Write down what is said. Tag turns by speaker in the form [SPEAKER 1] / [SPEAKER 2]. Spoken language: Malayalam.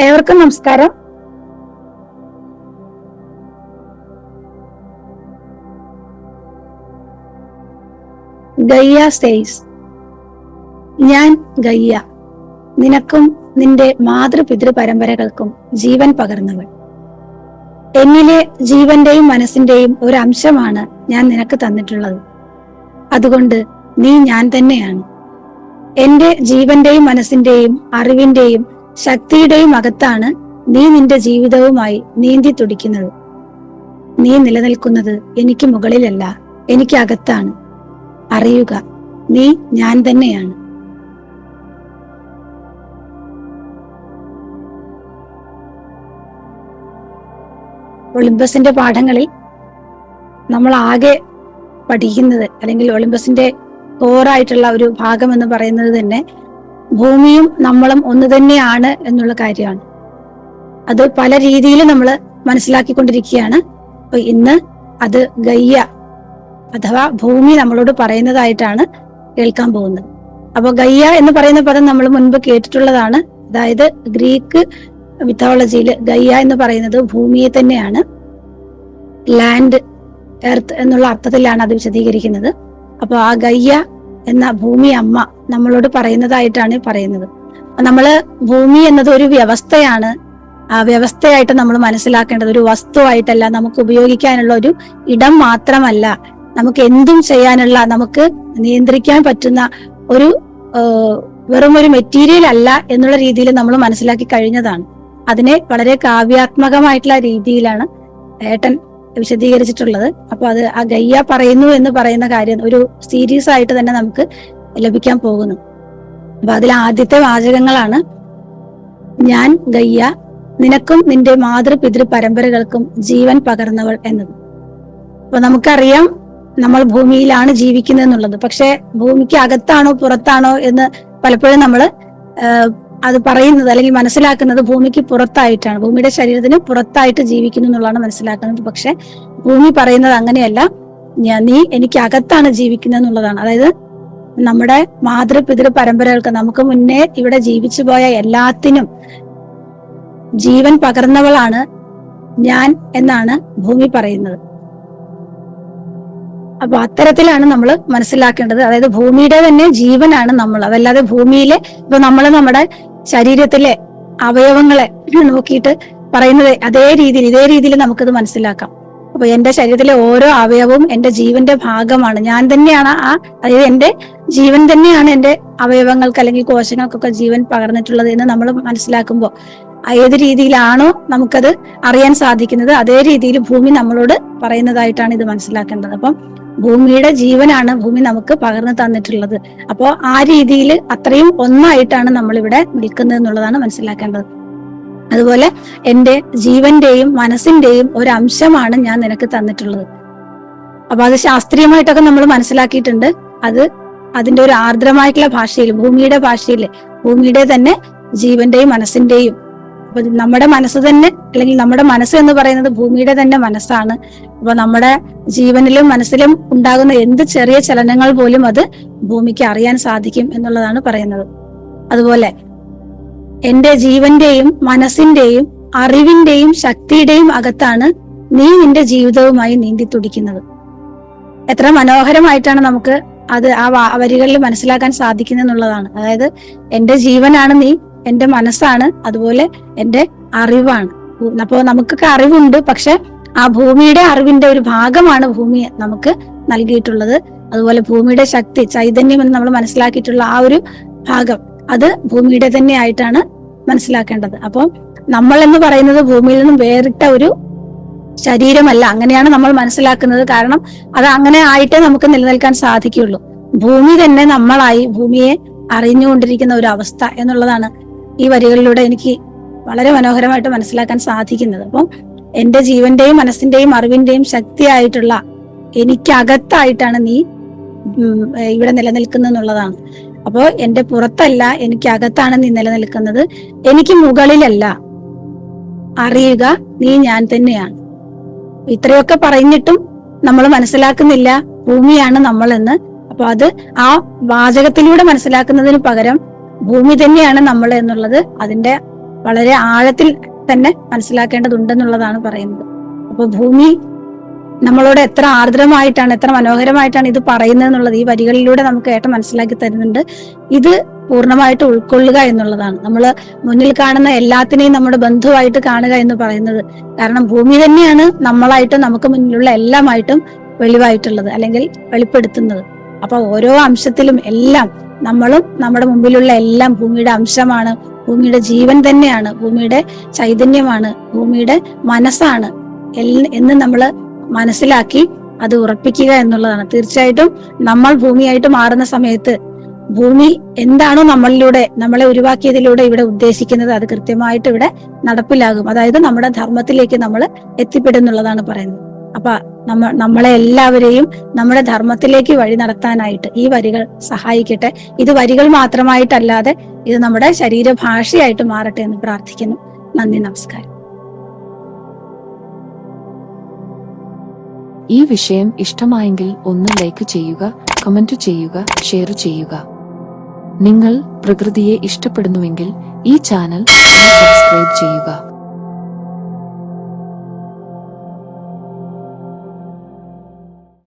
[SPEAKER 1] ഏവർക്കും നമസ്കാരം. ഗയ്യ സേസ് ഞാൻ ഗയ്യ. നിനക്കും നിന്റെ മാതൃപിതൃ പരമ്പരകൾക്കും ജീവൻ പകർന്നവൾ. എന്നിലെ ജീവന്റെയും മനസ്സിന്റെയും ഒരു അംശമാണ് ഞാൻ നിനക്ക് തന്നിട്ടുള്ളത്. അതുകൊണ്ട് നീ ഞാൻ തന്നെയാണ്. എന്റെ ജീവന്റെയും മനസ്സിന്റെയും അറിവിന്റെയും ശക്തിയുടെയും അകത്താണ് നീ നിന്റെ ജീവിതവുമായി നീന്തി തുടിക്കുന്നത്. നീ നിലനിൽക്കുന്നത് എനിക്ക് മുകളിലല്ല എനിക്ക് അകത്താണ്. അറിയുക നീ ഞാൻ തന്നെയാണ്. ഒളിമ്പസിന്റെ പാഠങ്ങളിൽ നമ്മൾ ആകെ പഠിക്കുന്നത് അല്ലെങ്കിൽ ഒളിമ്പസിന്റെ കോറായിട്ടുള്ള ഒരു ഭാഗം എന്ന് പറയുന്നത് തന്നെ ഭൂമിയും നമ്മളും ഒന്ന് തന്നെയാണ് എന്നുള്ള കാര്യമാണ്. അത് പല രീതിയിൽ നമ്മൾ മനസ്സിലാക്കിക്കൊണ്ടിരിക്കുകയാണ്. അപ്പൊ ഇന്ന് അത് ഗയ്യ അഥവാ ഭൂമി നമ്മളോട് പറയുന്നതായിട്ടാണ് കേൾക്കാൻ പോകുന്നത്. അപ്പൊ ഗയ്യ എന്ന് പറയുന്ന പദം നമ്മൾ മുൻപ് കേട്ടിട്ടുള്ളതാണ്. അതായത് ഗ്രീക്ക് മിത്തോളജിയിൽ ഗയ്യ എന്ന് പറയുന്നത് ഭൂമിയെ തന്നെയാണ്. ലാൻഡ് എർത്ത് എന്നുള്ള അർത്ഥത്തിലാണ് അത് വിശദീകരിക്കുന്നത്. അപ്പൊ ആ ഗയ്യ എന്ന ഭൂമി അമ്മ നമ്മളോട് പറയുന്നതായിട്ടാണ് പറയുന്നത്. നമ്മൾ ഭൂമി എന്നത് ഒരു വ്യവസ്ഥയാണ്. ആ വ്യവസ്ഥയായിട്ട് നമ്മൾ മനസ്സിലാക്കേണ്ടത് ഒരു വസ്തുവായിട്ടല്ല നമുക്ക് ഉപയോഗിക്കാനുള്ള ഒരു ഇടം മാത്രമല്ല. നമുക്ക് എന്തും ചെയ്യാനുള്ള നമുക്ക് നിയന്ത്രിക്കാൻ പറ്റുന്ന ഒരു വെറും ഒരു മെറ്റീരിയൽ അല്ല എന്നുള്ള രീതിയിൽ നമ്മൾ മനസ്സിലാക്കി കഴിഞ്ഞതാണ്. അതിനെ വളരെ കാവ്യാത്മകമായിട്ടുള്ള രീതിയിലാണ് ഏട്ടൻ വിശദീകരിച്ചിട്ടുള്ളത്. അപ്പൊ അത് ആ ഗയ്യ പറയുന്നു എന്ന് പറയുന്ന കാര്യം ഒരു സീരീസ് ആയിട്ട് തന്നെ നമുക്ക് ലഭിക്കാൻ പോകുന്നു. അപ്പൊ അതിലെ ആദ്യത്തെ വാചകങ്ങളാണ് ഞാൻ ഗയ്യ നിനക്കും നിന്റെ മാതൃപിതൃ പരമ്പരകൾക്കും ജീവൻ പകർന്നവൾ എന്നത്. അപ്പൊ നമുക്കറിയാം നമ്മൾ ഭൂമിയിലാണ് ജീവിക്കുന്നത് എന്നുള്ളത് പക്ഷെ ഭൂമിക്ക് അകത്താണോ പുറത്താണോ എന്ന് പലപ്പോഴും നമ്മൾ അത് പറയുന്നത് അല്ലെങ്കിൽ മനസ്സിലാക്കുന്നത് ഭൂമിക്ക് പുറത്തായിട്ടാണ്. ഭൂമിയുടെ ശരീരത്തിന് പുറത്തായിട്ട് ജീവിക്കുന്നു എന്നുള്ളതാണ് മനസ്സിലാക്കുന്നത്. പക്ഷെ ഭൂമി പറയുന്നത് അങ്ങനെയല്ല. ഞാൻ നീ എനിക്ക് അകത്താണ് ജീവിക്കുന്നത് എന്നുള്ളതാണ്. അതായത് നമ്മുടെ മാതൃപിതൃ പരമ്പരകൾക്ക് നമുക്ക് മുന്നേ ഇവിടെ ജീവിച്ചു പോയ എല്ലാത്തിനും ജീവൻ പകർന്നവളാണ് ഞാൻ എന്നാണ് ഭൂമി പറയുന്നത്. അപ്പൊ അത്തരത്തിലാണ് നമ്മൾ മനസ്സിലാക്കേണ്ടത്. അതായത് ഭൂമിയുടെ തന്നെ ജീവനാണ് നമ്മൾ. അതല്ലാതെ ഭൂമിയിലെ ഇപ്പൊ നമ്മൾ നമ്മുടെ ശരീരത്തിലെ അവയവങ്ങളെ നോക്കിയിട്ട് പറയുന്നത് അതേ രീതിയിൽ ഇതേ രീതിയിൽ നമുക്കത് മനസ്സിലാക്കാം. അപ്പൊ എന്റെ ശരീരത്തിലെ ഓരോ അവയവവും എന്റെ ജീവന്റെ ഭാഗമാണ്. ഞാൻ തന്നെയാണ് ആ അതായത് എന്റെ ജീവൻ തന്നെയാണ് എന്റെ അവയവങ്ങൾക്ക് അല്ലെങ്കിൽ കോശങ്ങൾക്കൊക്കെ ജീവൻ പകർന്നിട്ടുള്ളത് എന്ന് നമ്മൾ മനസ്സിലാക്കുമ്പോൾ ഏത് രീതിയിലാണോ നമുക്കത് അറിയാൻ സാധിക്കുന്നത് അതേ രീതിയിൽ ഭൂമി നമ്മളോട് പറയുന്നതായിട്ടാണ് ഇത് മനസ്സിലാക്കേണ്ടത്. അപ്പം ഭൂമിയുടെ ജീവനാണ് ഭൂമി നമുക്ക് പകർന്നു തന്നിട്ടുള്ളത്. അപ്പോൾ ആ രീതിയിൽ അത്രയും ഒന്നായിട്ടാണ് നമ്മൾ ഇവിടെ നിൽക്കുന്നത് എന്നുള്ളതാണ് മനസ്സിലാക്കേണ്ടത്. അതുപോലെ എന്റെ ജീവന്റെയും മനസ്സിന്റെയും ഒരു അംശമാണ് ഞാൻ നിനക്ക് തന്നിട്ടുള്ളത്. അപ്പൊ അത് ശാസ്ത്രീയമായിട്ടൊക്കെ നമ്മൾ മനസ്സിലാക്കിയിട്ടുണ്ട്. അത് അതിന്റെ ഒരു ആർദ്രമായിട്ടുള്ള ഭാഷയിൽ ഭൂമിയുടെ ഭാഷയിൽ ഭൂമിയുടെ തന്നെ ജീവന്റെയും മനസ്സിന്റെയും അപ്പൊ നമ്മുടെ മനസ്സ് തന്നെ അല്ലെങ്കിൽ നമ്മുടെ മനസ്സ് എന്ന് പറയുന്നത് ഭൂമിയുടെ തന്നെ മനസ്സാണ്. അപ്പൊ നമ്മുടെ ജീവനിലും മനസ്സിലും ഉണ്ടാകുന്ന എന്ത് ചെറിയ ചലനങ്ങൾ പോലും അത് ഭൂമിക്ക് അറിയാൻ സാധിക്കും എന്നുള്ളതാണ് പറയുന്നത്. അതുപോലെ എന്റെ ജീവന്റെയും മനസ്സിന്റെയും അറിവിന്റെയും ശക്തിയുടെയും അകത്താണ് നീ നിന്റെ ജീവിതവുമായി നീന്തി തുടിക്കുന്നത്. എത്ര മനോഹരമായിട്ടാണ് നമുക്ക് അത് ആ വരികളിൽ മനസ്സിലാക്കാൻ സാധിക്കുന്നത് എന്നുള്ളതാണ് അതായത് എന്റെ ജീവനാണ് നീ എന്റെ മനസ്സാണ് അതുപോലെ എന്റെ അറിവാണ്. അപ്പോൾ നമുക്കൊക്കെ അറിവുണ്ട് പക്ഷെ ആ ഭൂമിയുടെ അറിവിന്റെ ഒരു ഭാഗമാണ് ഭൂമി നമുക്ക് നൽകിയിട്ടുള്ളത്. അതുപോലെ ഭൂമിയുടെ ശക്തി ചൈതന്യം എന്ന് നമ്മൾ മനസ്സിലാക്കിയിട്ടുള്ള ആ ഒരു ഭാഗം അത് ഭൂമിയുടെ തന്നെ ആയിട്ടാണ് മനസ്സിലാക്കേണ്ടത്. അപ്പോൾ നമ്മൾ എന്ന് പറയുന്നത് ഭൂമിയിൽ നിന്നും വേറിട്ട ഒരു ശരീരമല്ല. അങ്ങനെയാണ് നമ്മൾ മനസ്സിലാക്കുന്നത്. കാരണം അത് അങ്ങനെ ആയിട്ടേ നമുക്ക് നിലനിൽക്കാൻ സാധിക്കുകയുള്ളൂ. ഭൂമി തന്നെ നമ്മളായി ഭൂമിയെ അറിഞ്ഞുകൊണ്ടിരിക്കുന്ന ഒരു അവസ്ഥ എന്നുള്ളതാണ് ഈ വരികളിലൂടെ എനിക്ക് വളരെ മനോഹരമായിട്ട് മനസ്സിലാക്കാൻ സാധിക്കുന്നത്. അപ്പം എന്റെ ജീവന്റെയും മനസ്സിന്റെയും അറിവിന്റെയും ശക്തിയായിട്ടുള്ള എനിക്കകത്തായിട്ടാണ് നീ ഇവിടെ നിലനിൽക്കുന്നത് എന്നുള്ളതാണ് അപ്പോൾ എന്റെ പുറത്തല്ല എനിക്ക് അകത്താണ് നീ നിലനിൽക്കുന്നത്. എനിക്ക് മുകളിലല്ല. അറിയുക നീ ഞാൻ തന്നെയാണ്. ഇത്രയൊക്കെ പറഞ്ഞിട്ടും നമ്മൾ മനസ്സിലാക്കുന്നില്ല. ഭൂമിയാണ് നമ്മളെന്ന്. അപ്പൊ അത് ആ വാചകത്തിലൂടെ മനസ്സിലാക്കുന്നതിന് പകരം ഭൂമി തന്നെയാണ് നമ്മൾ എന്നുള്ളത് അതിന്റെ വളരെ ആഴത്തിൽ തന്നെ മനസ്സിലാക്കേണ്ടതുണ്ടെന്നുള്ളതാണ് പറയുന്നത്. അപ്പൊ ഭൂമി നമ്മളോട് എത്ര ആർദ്രമായിട്ടാണ് എത്ര മനോഹരമായിട്ടാണ് ഇത് പറയുന്നത് എന്നുള്ളത് ഈ വരികളിലൂടെ നമുക്ക് ഏട്ട മനസ്സിലാക്കി തരുന്നുണ്ട്. ഇത് പൂർണമായിട്ട് ഉൾക്കൊള്ളുക എന്നുള്ളതാണ്. നമ്മൾ മുന്നിൽ കാണുന്ന എല്ലാത്തിനെയും നമ്മുടെ ബന്ധുവായിട്ട് കാണുക എന്ന് പറയുന്നത്. കാരണം ഭൂമി തന്നെയാണ് നമ്മളായിട്ടും നമുക്ക് മുന്നിലുള്ള എല്ലാമായിട്ടും വെളിവായിട്ടുള്ളത് അല്ലെങ്കിൽ വെളിപ്പെടുത്തുന്നത്. അപ്പൊ ഓരോ അംശത്തിലും എല്ലാം നമ്മളും നമ്മുടെ മുമ്പിലുള്ള എല്ലാം ഭൂമിയുടെ അംശമാണ്. ഭൂമിയുടെ ജീവൻ തന്നെയാണ്. ഭൂമിയുടെ ചൈതന്യമാണ്. ഭൂമിയുടെ മനസ്സാണ്. എന്ന് നമ്മൾ മനസ്സിലാക്കി അത് ഉറപ്പിക്കുക എന്നുള്ളതാണ്. തീർച്ചയായിട്ടും നമ്മൾ ഭൂമിയായിട്ട് മാറുന്ന സമയത്ത് ഭൂമി എന്താണോ നമ്മളിലൂടെ നമ്മളെ ഉരുവാക്കിയതിലൂടെ ഇവിടെ ഉദ്ദേശിക്കുന്നത് അത് കൃത്യമായിട്ട് ഇവിടെ നടപ്പിലാകും. അതായത് നമ്മുടെ ധർമ്മത്തിലേക്ക് നമ്മൾ എത്തിപ്പെടുന്നുള്ളതാണ് പറയുന്നത്. അപ്പൊ നമ്മ നമ്മളെ എല്ലാവരെയും നമ്മുടെ ധർമ്മത്തിലേക്ക് വഴി നടത്താനായിട്ട് ഈ വരികൾ സഹായിക്കട്ടെ. ഇത് വരികൾ മാത്രമായിട്ടല്ലാതെ ഇത് നമ്മുടെ ശരീരഭാഷയായിട്ട് മാറട്ടെ എന്ന് പ്രാർത്ഥിക്കുന്നു. നന്ദി നമസ്കാരം.
[SPEAKER 2] ഈ വിഷയം ഇഷ്ടമായെങ്കിൽ ഒന്ന് ലൈക്ക് ചെയ്യുക കമന്റ് ചെയ്യുക ഷെയർ ചെയ്യുക. നിങ്ങൾ പ്രകൃതിയെ ഇഷ്ടപ്പെടുന്നുവെങ്കിൽ ഈ ചാനൽ സബ്സ്ക്രൈബ് ചെയ്യുക.